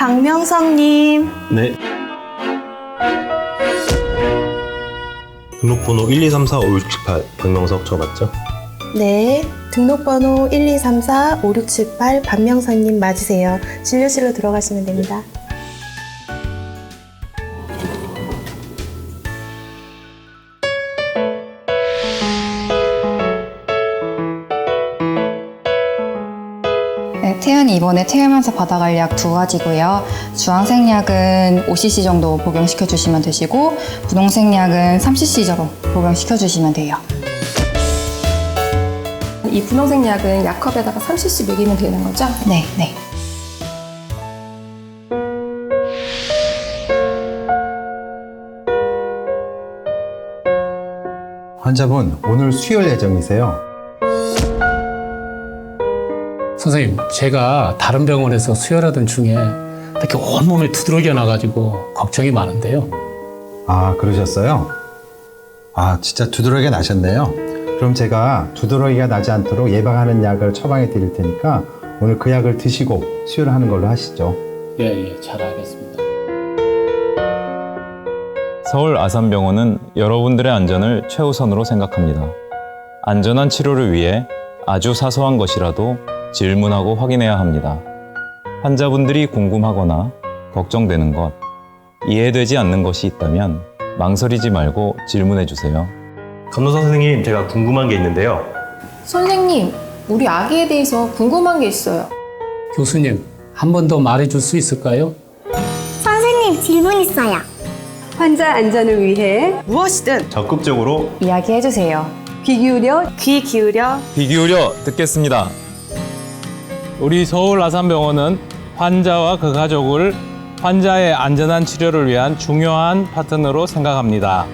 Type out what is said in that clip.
박명성님. 네. 등록번호 1, 2, 3, 4, 5, 6, 7, 8 박명석 저 맞죠? 네. 등록번호 1, 2, 3, 4, 5, 6, 7, 8 박명성님 맞으세요. 진료실로 들어가시면 됩니다. 네, 태연이 이번에 퇴원하면서 받아갈 약 두 가지고요. 주황색 약은 5cc 정도 복용시켜 주시면 되시고 분홍색 약은 3cc 정도 복용시켜 주시면 돼요. 이 분홍색 약은 약컵에다가 30cc 먹이면 되는 거죠? 네, 네. 환자분 오늘 수혈 예정이세요? 선생님, 제가 다른 병원에서 수혈하던 중에 이렇게 온몸에 두드러져 나가지고 걱정이 많은데요. 아 그러셨어요? 아 진짜 두드러기가 나셨네요. 그럼 제가 두드러기가 나지 않도록 예방하는 약을 처방해 드릴 테니까 오늘 그 약을 드시고 수혈하는 걸로 하시죠. 예, 예, 잘 알겠습니다. 서울 아산병원은 여러분들의 안전을 최우선으로 생각합니다. 안전한 치료를 위해 아주 사소한 것이라도 질문하고 확인해야 합니다. 환자분들이 궁금하거나 걱정되는 것, 이해되지 않는 것이 있다면 망설이지 말고 질문해 주세요. 간호사 선생님 제가 궁금한 게 있는데요. 선생님, 우리 아기에 대해서 궁금한 게 있어요. 교수님, 한 번 더 말해 줄 수 있을까요? 선생님 질문 있어요. 환자 안전을 위해 무엇이든 적극적으로 이야기해 주세요. 귀 기울여 귀 기울여 귀 기울여 듣겠습니다. 우리 서울 아산병원은 환자와 그 가족을 환자의 안전한 치료를 위한 중요한 파트너로 생각합니다.